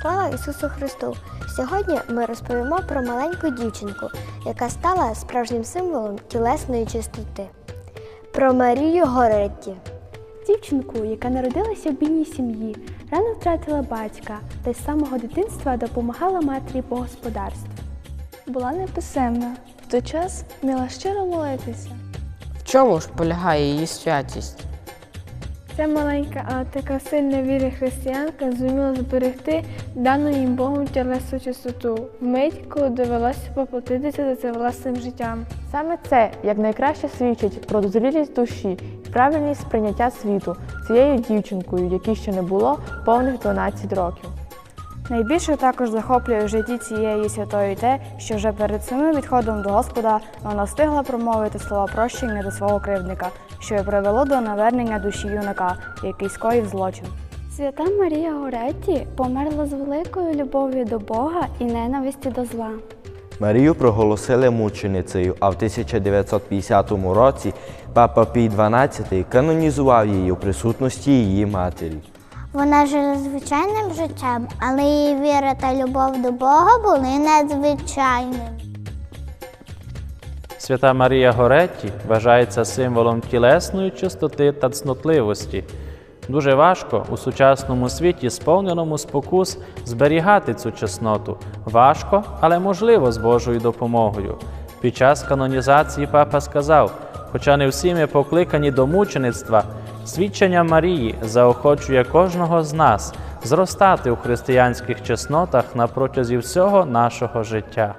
Слава Ісусу Христу! Сьогодні ми розповімо про маленьку дівчинку, яка стала справжнім символом тілесної чистоти. Про Марію Горетті. Дівчинку, яка народилася в бідній сім'ї, рано втратила батька та з самого дитинства допомагала матері по господарству. Була неписемна. В той час вміла щиро молитися. В чому ж полягає її святість? Ця маленька, але така сильна віра християнка зуміла зберегти дану їм Богом тілесну чистоту, вмить, коли довелося поплатитися за це власним життям. Саме це якнайкраще свідчить про дозрілість душі і правильність сприйняття світу цією дівчинкою, якій ще не було повних 12 років. Найбільше також захоплює в житті цієї святої те, що вже перед самим відходом до Господа вона встигла промовити слова прощення до свого кривдника, що й привело до навернення душі юнака, який скоїв злочин. Свята Марія Горетті померла з великою любов'ю до Бога і ненависті до зла. Марію проголосили мученицею, а в 1950 році папа Пій XII канонізував її у присутності її матері. Вона жила звичайним життям, але її віра та любов до Бога були надзвичайними. Свята Марія Горетті вважається символом тілесної чистоти та цнотливості. Дуже важко у сучасному світі, сповненому спокус, зберігати цю чесноту. Важко, але можливо з Божою допомогою. Під час канонізації папа сказав: хоча не всі ми покликані до мучеництва, свідчення Марії заохочує кожного з нас зростати у християнських чеснотах на протязі всього нашого життя.